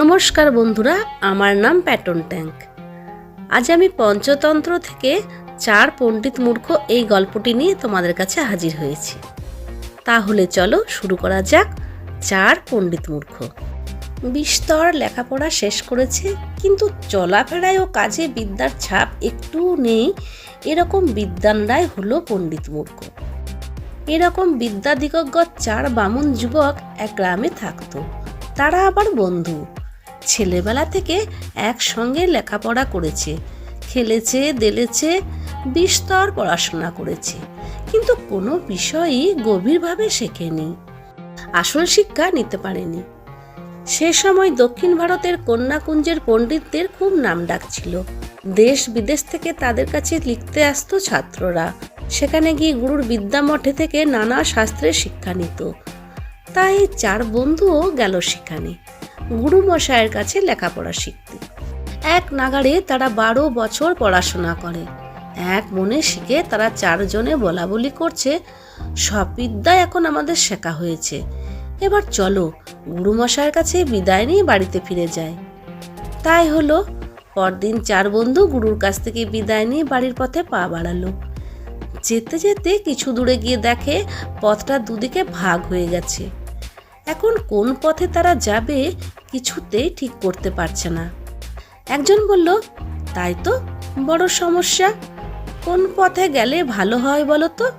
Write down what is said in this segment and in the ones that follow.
নমস্কার বন্ধুরা, আমার নাম প্যাটন ট্যাঙ্ক। আজ আমি পঞ্চতন্ত্র থেকে চার পণ্ডিত মূর্খ এই গল্পটি নিয়ে তোমাদের কাছে হাজির হয়েছি। তাহলে চলো শুরু করা যাক চার পণ্ডিত মূর্খ। বিস্তর লেখাপড়া শেষ করেছে, কিন্তু চলাফেরায় ও কাজে বিদ্যার ছাপ একটুও নেই, এরকম বিদ্যানরাই হলো পণ্ডিত মূর্খ। এরকম বিদ্যাদিগজ্ঞ চার বামুন যুবক এক গ্রামে থাকতো, তারা আবার বন্ধু। ছেলেবেলা থেকে একসঙ্গে লেখাপড়া করেছে, খেলেছে, দেলেছে, বিস্তর পড়াশোনা করেছে, কিন্তু কোনো বিষয়ই গভীরভাবে শেখেনি, আসল শিক্ষা নিতে পারেনি। সে সময় দক্ষিণ ভারতের কন্যাকুঞ্জের পণ্ডিতদের খুব নাম ডাক ছিল। দেশ বিদেশ থেকে তাদের কাছে লিখতে আসতো ছাত্ররা। সেখানে গিয়ে গুরুর বিদ্যামঠে থেকে নানা শাস্ত্রের শিক্ষা নিত। তাই চার বন্ধুও গেল সেখানে। গুরু মশায়ের কাছে লেখাপড়া শিখতে। এক নাগারে তারা বারো বছর পড়াশোনা করে। এক মনে শিখে তারা চারজনে বলা বলি করছে, সব বিদ্যা এখন আমাদের শেখা হয়েছে। এবার চলো, গুরুমশায়ের কাছে বিদায় নিয়ে বাড়িতে ফিরে যায় তাই হলো, পরদিন চার বন্ধু গুরুর কাছ থেকে বিদায় নিয়ে বাড়ির পথে পা বাড়ালো। যেতে যেতে কিছু দূরে গিয়ে দেখে পথটা দুদিকে ভাগ হয়ে গেছে। এখন কোন পথে তারা যাবে কিছুতেই ঠিক করতে পারছে না। একজন বলল, তাই তো, বড় সমস্যা। কোন পথে গেলে ভালো হয় বলো তো?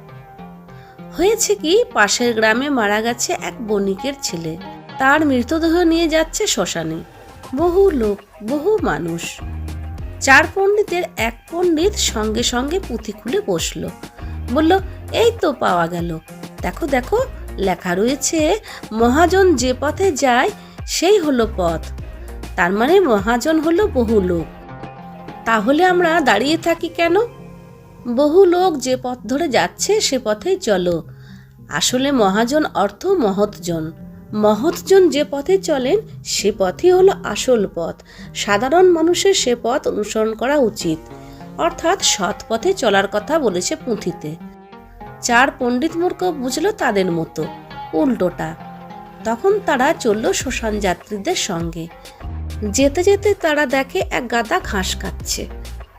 হয়েছে কি, পাশের গ্রামে মারা গেছে এক বণিকের ছেলে। তার মৃতদেহ নিয়ে যাচ্ছে শ্মশানে। বহু লোক, বহু মানুষ। চার পণ্ডিতের এক পণ্ডিত সঙ্গে সঙ্গে পুঁথি খুলে বসল। বলল, এই তো পাওয়া গেল। দেখো দেখো লেখা রয়েছে, মহাজন যে পথে যায়, সেই হলো পথ। তার মানে মহাজন হলো বহু লোক। তাহলে আমরা দাঁড়িয়ে থাকি কেন? বহু লোক যে পথ ধরে যাচ্ছে, সে পথেই চলো। আসলে মহাজন অর্থ মহৎজন। মহৎজন যে পথে চলেন, সে পথই হলো আসল পথ। সাধারণ মানুষের সে পথ অনুসরণ করা উচিত। অর্থাৎ সৎ পথে চলার কথা বলেছে পুঁথিতে। চার পণ্ডিত মূর্খ বুঝলো তাদের মতো, উল্টোটা। তখন তারা চলল শ্মশান যাত্রীদের সঙ্গে। যেতে যেতে তারা দেখে এক গাদা ঘাস কাটছে।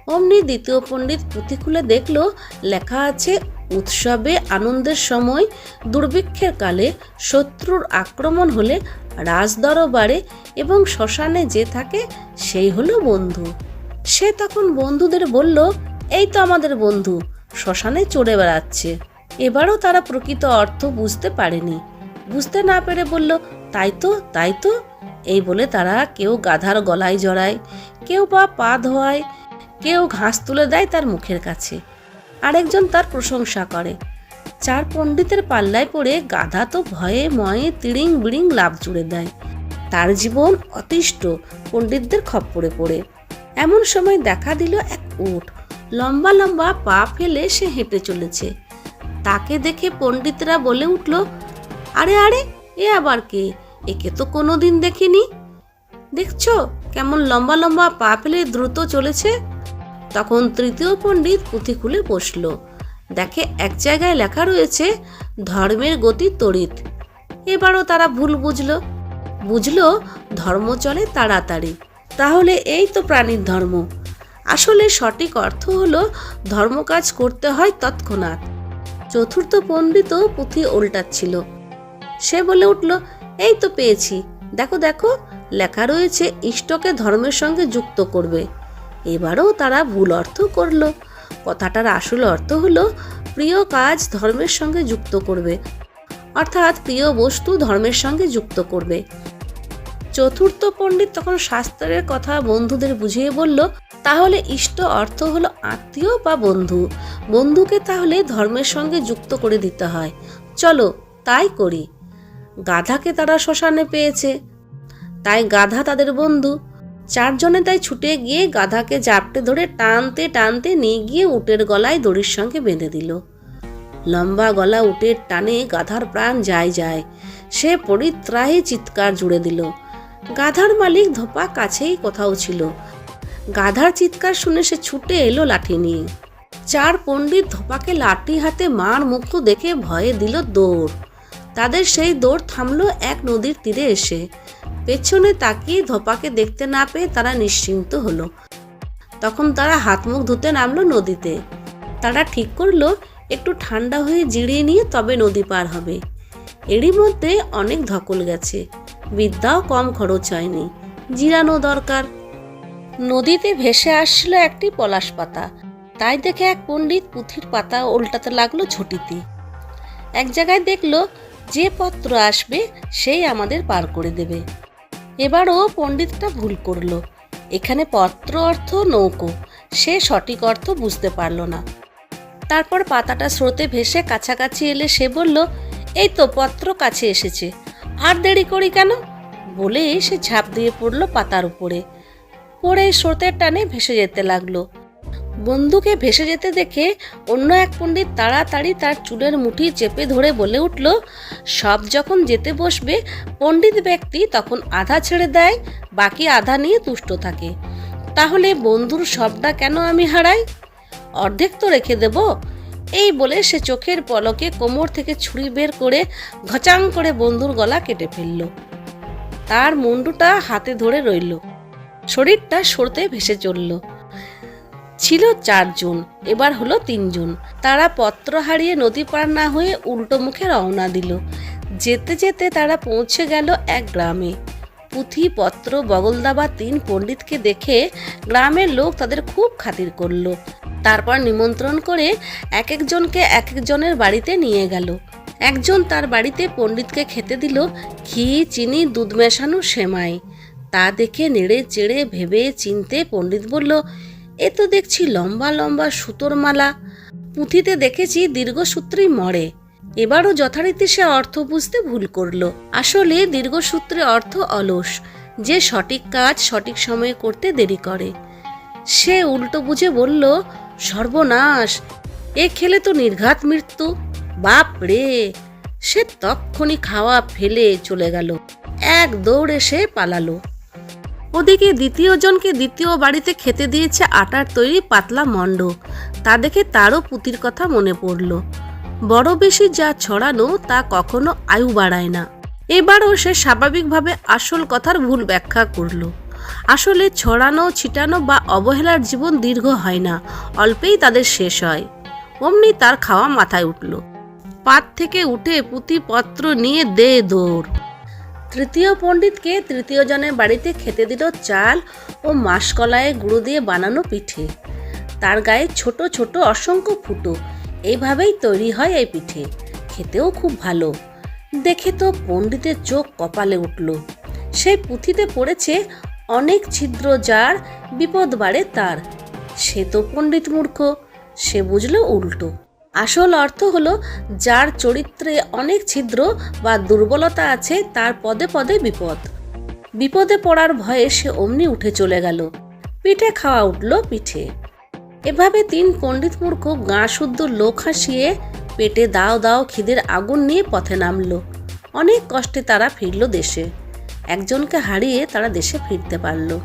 অমনি দ্বিতীয় পণ্ডিত পুঁথি খুলে দেখল, লেখা আছে, উৎসবে আনন্দের সময়, দুর্ভিক্ষের কালে শত্রুর আক্রমণ হলে রাজদরবারে এবং শ্মশানে যে থাকে সেই হলো বন্ধু। সে তখন বন্ধুদের বলল, এই তো আমাদের বন্ধু শ্মশানে চড়ে বেড়াচ্ছে। এবারও তারা প্রকৃত অর্থ বুঝতে পারেনি। বুঝতে না পেরে বলল, তাই তো তাই তো। এই বলে তারা কেউ গাধার গলায় জড়ায়, কেউ বা পা ধোয়ায়, কেউ ঘাস তুলে দেয় তার মুখের কাছে। আরেকজন তার প্রশংসা করে। চার পণ্ডিতের পাল্লায় পড়ে গাধা তো ভয়ে ময়ে তিড়িং বিড়িং লাভ জুড়ে দেয়। তার জীবন অতিষ্ঠ, পণ্ডিতদের খপ্পরে পড়ে। এমন সময় দেখা দিল এক উট। লম্বা লম্বা পা ফেলে সে হেঁটে চলেছে। তাকে দেখে পণ্ডিতরা বলে উঠল, আরে আরে, এ আবার কে? একে তো কোনো দিন দেখিনি। দেখছ কেমন লম্বা লম্বা পা ফেলে দ্রুত চলেছে? তখন তৃতীয় পণ্ডিত পুঁথি খুলে বসল। দেখে এক জায়গায় লেখা রয়েছে, ধর্মের গতি তড়িৎ। এবারও তারা ভুল বুঝলো। বুঝলো, ধর্ম চলে তাড়াতাড়ি। তাহলে এই তো প্রাণীর ধর্ম। আসলে সঠিক অর্থ হলো ধর্মকাজ করতে হয় তৎক্ষণাৎ। চতুর্থ পণ্ডিতও পুঁথি উল্টাচ্ছিল। সে বলে উঠল, এই তো পেয়েছি। দেখো দেখো, লেখা রয়েছে, ইষ্টকে ধর্মের সঙ্গে যুক্ত করবে। এবারও তারা ভুল অর্থ করল। কথাটার আসল অর্থ হলো, প্রিয় কাজ ধর্মের সঙ্গে যুক্ত করবে। অর্থাৎ প্রিয় বস্তু ধর্মের সঙ্গে যুক্ত করবে। চতুর্থ পণ্ডিত তখন শাস্ত্রের কথা বন্ধুদের বুঝিয়ে বলল তাহলে ইষ্ট অর্থ হলো আত্মীয় বা বন্ধু। বন্ধুকে তাহলে ধর্মের সঙ্গে যুক্ত করে দিতে হয়। চলো, তাই করি। গাধাকে তারা শ্মশানে পেয়েছে। তাই গাধা তাদের বন্ধু। চারজনে তাই ছুটে গিয়ে গাধাকে জাপটে ধরে টানতে টানতে নিয়ে গিয়ে উটের গলায় দড়ির সঙ্গে বেঁধে দিল। লম্বা গলা উটের টানে গাধার প্রাণ যায় যায়। সে পরিত্রাহে চিৎকার জুড়ে দিল। গাধার মালিক ধোপা কাছেই কোথাও ছিল। গাধার চিৎকার শুনে সে ছুটে এলো লাঠি নিয়ে। চার পণ্ডিত ধোপাকে লাঠি হাতে মার মুক্ত দেখে ভয়ে দিল দৌড়। তাদের সেই দৌড় থামলো এক নদীর তীরে এসে। পেছনে তাকিয়ে ধোপাকে দেখতে না পেয়ে তারা নিশ্চিন্ত হলো। তখন তারা হাত মুখ ধুতে নামলো নদীতে। তারা ঠিক করল, একটু ঠান্ডা হয়ে জিরিয়ে নিয়ে তবে নদী পার হবে। এরই মধ্যে অনেক ধকল গেছে। বিদ্যাও কম খরচ হয়নি। জিরানো দরকার। নদীতে ভেসে আসছিল একটি পলাশ পাতা। তাই দেখে এক পণ্ডিত পুঁথির পাতা উল্টাতে লাগল ঝটিতে। এক জায়গায় দেখল, যে পত্র আসবে, সেই আমাদের পার করে দেবে। এবারও পণ্ডিতটা ভুল করল। এখানে পত্র অর্থ নৌকো। সে সঠিক অর্থ বুঝতে পারল না। তারপর পাতাটা স্রোতে ভেসে কাছাকাছি এলে সে বলল, এই তো পত্র কাছে এসেছে। আর দেরি করি কেন? বলে সে ঝাঁপ দিয়ে পড়ল পাতার উপরে। পড়ে স্রোতের টানে ভেসে যেতে লাগল। বন্ধুকে ভেসে যেতে দেখে অন্য এক পণ্ডিত তাড়াতাড়ি তার চুলের মুঠি চেপে ধরে বলে উঠল, সব যখন যেতে বসবে, পণ্ডিত ব্যক্তি তখন আধা ছেড়ে দেয়, বাকি আধা নিয়ে তুষ্ট থাকে। তাহলে বন্ধুর সবটা কেন আমি হারাই? অর্ধেক তো রেখে দেব। এই বলে সে চোখের পলকে কোমর থেকে ছুরি বের করে ঘচাং করে বন্ধুর গলা কেটে ফেলল। তার মুন্ডুটা হাতে ধরে রইল। শরীরটা সরতে ভেসে চলল। ছিল চারজন এবার হলো তিনজন তারা পত্র হারিয়ে নদী পার না হয়ে উল্টো মুখে রওনা দিল। যেতে যেতে তারা পৌঁছে গেল এক গ্রামে। পুঁথি, পত্র, বগলদাবা তিন পণ্ডিতকে দেখে গ্রামের লোক তাদের খুব খাতির করল। তারপর নিমন্ত্রণ করে এক একজনকে এক একজনের বাড়িতে নিয়ে গেল। একজন তার বাড়িতে পণ্ডিতকে খেতে দিল ঘি, চিনি, দুধ মেশানো সেমাই। তা দেখে নেড়ে চেড়ে ভেবে চিনতে পণ্ডিত বলল, এ তো দেখছি লম্বা লম্বা সুতোর মালা। পুঁথিতে দেখেছি দীর্ঘসূত্রেই মরে। এবারও যথারীতি সে অর্থ বুঝতে ভুল করল। আসলে দীর্ঘসূত্রে অর্থ অলস। যে সঠিক কাজ সঠিক সময়ে করতে দেরি করে। সে উল্টো বুঝে বলল, সর্বনাশ! এ খেলে তো নির্ঘাত মৃত্যু। বাপ রে! সে তক্ষণি খাওয়া ফেলে চলে গেল। এক দৌড়ে সে পালালো। ওদিকে দ্বিতীয় জনকে দ্বিতীয় বাড়িতে খেতে দিয়েছে আটার তৈরি পাতলা মণ্ড। তা দেখে তারও পুতির কথা মনে পড়ল। বড় বেশি যা ছড়ানো তা কখনো আয়ু বাড়ায় না। এবারও সে স্বাভাবিকভাবে আসল কথার ভুল ব্যাখ্যা করল। আসলে ছড়ানো, ছিটানো বা অবহেলার জীবন দীর্ঘ হয় না, অল্পেই তাদের শেষ হয়। অমনি তার খাওয়া মাথায় উঠল। পাত থেকে উঠে পুঁথিপত্র নিয়ে দে দৌড়। তৃতীয় পণ্ডিতকে তৃতীয় জনের বাড়িতে খেতে দিল চাল ও মাসকলায় গুঁড়ো দিয়ে বানানো পিঠে। তার গায়ে ছোট ছোট অসংখ্য ফুটো। এইভাবেই তৈরি হয় এই পিঠে। খেতেও খুব ভালো। দেখে তো পণ্ডিতের চোখ কপালে উঠল। সেই পুঁথিতে পড়েছে, অনেক ছিদ্র যার, বিপদ বাড়ে তার। সে তো পণ্ডিত মূর্খ। সে বুঝলো উল্টো। আসল অর্থ হলো, যার চরিত্রে অনেক ছিদ্র বা দুর্বলতা আছে, তার পদে পদে বিপদ। বিপদে পড়ার ভয়ে সে অমনি উঠে চলে গেল। পিঠে খাওয়া উঠল পিঠে। এভাবে তিন পণ্ডিত মূর্খ গা শুদ্ধ লোক হাসিয়ে পেটে দাও দাও খিদের আগুন নিয়ে পথে নামলো। অনেক কষ্টে তারা ফিরল দেশে। একজনকে হারিয়ে তারা দেশে ফিরতে পারল।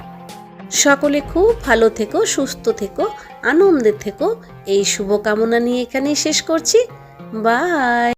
সকলে খুব ভালো থেকো, সুস্থ থেকো, আনন্দে থেকো। এই শুভকামনা নিয়ে এখানেই শেষ করছি। বাই!